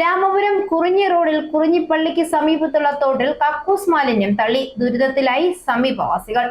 രാമപുരം കുറിഞ്ഞി റോഡിൽ കുറിഞ്ഞിപ്പള്ളിക്ക് സമീപത്തുള്ള തോട്ടിൽ കക്കൂസ് മാലിന്യം തള്ളി. ദുരിതത്തിലായി സമീപവാസികൾ.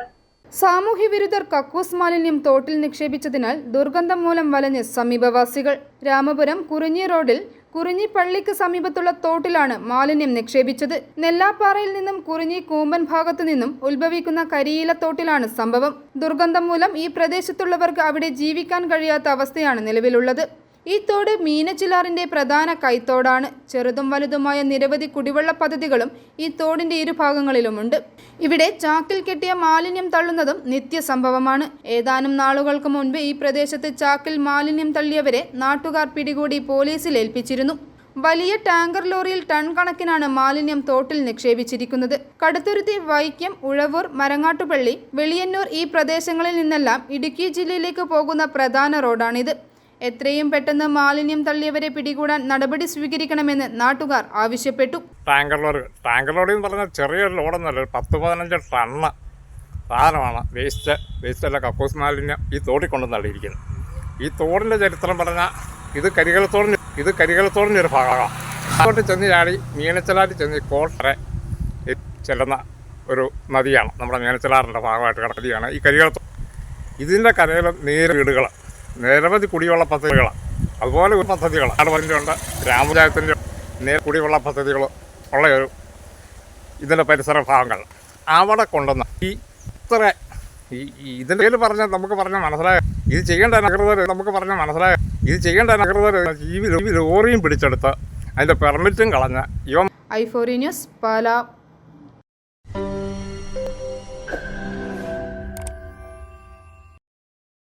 സാമൂഹ്യ വിരുദ്ധർ കക്കൂസ് മാലിന്യം തോട്ടിൽ നിക്ഷേപിച്ചതിനാൽ ദുർഗന്ധം മൂലം വലഞ്ഞ് സമീപവാസികൾ. രാമപുരം കുറിഞ്ഞി റോഡിൽ കുറിഞ്ഞി പള്ളിക്ക് സമീപത്തുള്ള തോട്ടിലാണ് മാലിന്യം നിക്ഷേപിച്ചത്. നെല്ലാപ്പാറയിൽ നിന്നും കുറിഞ്ഞി കൂമ്പൻ ഭാഗത്തു നിന്നും ഉത്ഭവിക്കുന്ന കരിയില തോട്ടിലാണ് സംഭവം. ദുർഗന്ധം മൂലം ഈ പ്രദേശത്തുള്ളവർക്ക് അവിടെ ജീവിക്കാൻ കഴിയാത്ത അവസ്ഥയാണ് നിലവിലുള്ളത്. ഈ തോട് മീനച്ചിലാറിന്റെ പ്രധാന കൈത്തോടാണ്. ചെറുതും വലുതുമായ നിരവധി കുടിവെള്ള പദ്ധതികളും ഈ തോടിന്റെ ഇരുഭാഗങ്ങളിലുമുണ്ട് ഇവിടെ ചാക്കിൽ കെട്ടിയ മാലിന്യം തള്ളുന്നതും നിത്യസംഭവമാണ്. ഏതാനും നാളുകൾക്ക് മുൻപ് ഈ പ്രദേശത്ത് ചാക്കിൽ മാലിന്യം തള്ളിയവരെ നാട്ടുകാർ പിടികൂടി പോലീസിൽ ഏൽപ്പിച്ചിരുന്നു. വലിയ ടാങ്കർ ലോറിയിൽ ടൺ കണക്കിനാണ് മാലിന്യം തോട്ടിൽ നിക്ഷേപിച്ചിരിക്കുന്നത്. കടുത്തുരുത്തി വൈക്കം ഉഴവൂർ മരങ്ങാട്ടുപള്ളി വെളിയന്നൂർ ഈ പ്രദേശങ്ങളിൽ നിന്നെല്ലാം ഇടുക്കി ജില്ലയിലേക്ക് പോകുന്ന പ്രധാന റോഡാണിത്. എത്രയും പെട്ടെന്ന് മാലിന്യം തള്ളിയവരെ പിടികൂടാൻ നടപടി സ്വീകരിക്കണമെന്ന് നാട്ടുകാർ ആവശ്യപ്പെട്ടു. ടാങ്കർ ലോറി ടാങ്കർ ലോറി എന്ന് പറഞ്ഞാൽ ചെറിയൊരു ലോഡൊന്നുമല്ല ഒരു പത്ത് പതിനഞ്ച് ടണ്ണ് സാധനമാണ് വേസ്റ്റ് വേസ്റ്റ് അല്ല കക്കൂസ് മാലിന്യം ഈ തോട്ടിൽ കൊണ്ടു തള്ളിയിരിക്കുന്നത്. ഈ തോടിന്റെ ചരിത്രം പറഞ്ഞാൽ ഇത് കരികലത്തോടിന് ഇത് കരികലത്തോടിന്റെ ഒരു ഭാഗമാണ് അങ്ങോട്ട് ചെന്ന് ചാടി മീനച്ചലാറ്റി ചെന്ന് കോട്ടറെ ചെല്ലുന്ന ഒരു നദിയാണ് നമ്മുടെ മീനച്ചലാറിന്റെ ഭാഗമായിട്ട് കിടക്കുന്ന നദിയാണ് ഈ കരികളത്തോ ഇതിന്റെ കരയിൽ നേരെ വീടുകൾ നിരവധി കുടിവെള്ള പദ്ധതികൾ അതുപോലെ ഒരു പദ്ധതികൾ നാടുപഞ്ചായത്തിന്റെ ഉണ്ട് ഗ്രാമപഞ്ചായത്തിന്റെ നേർ കുടിവെള്ള പദ്ധതികൾ ഉള്ള ഒരു ഇതിന്റെ പരിസര ഭാഗങ്ങൾ. അവിടെ കൊണ്ടുവന്ന ഈ ഇത്ര ഈ ഇതിന്റെ പേര് പറഞ്ഞാൽ നമുക്ക് പറഞ്ഞാൽ മനസ്സിലായ ഇത് ചെയ്യേണ്ട അനകൃതർ നമുക്ക് പറഞ്ഞാൽ മനസ്സിലായ ഇത് ചെയ്യേണ്ട അനകൃതർ ജീവി ലോറിയും പിടിച്ചെടുത്ത് അതിന്റെ പെർമിറ്റും കളഞ്ഞ ഐ ഫോറി ന്യൂസ് പാലാ.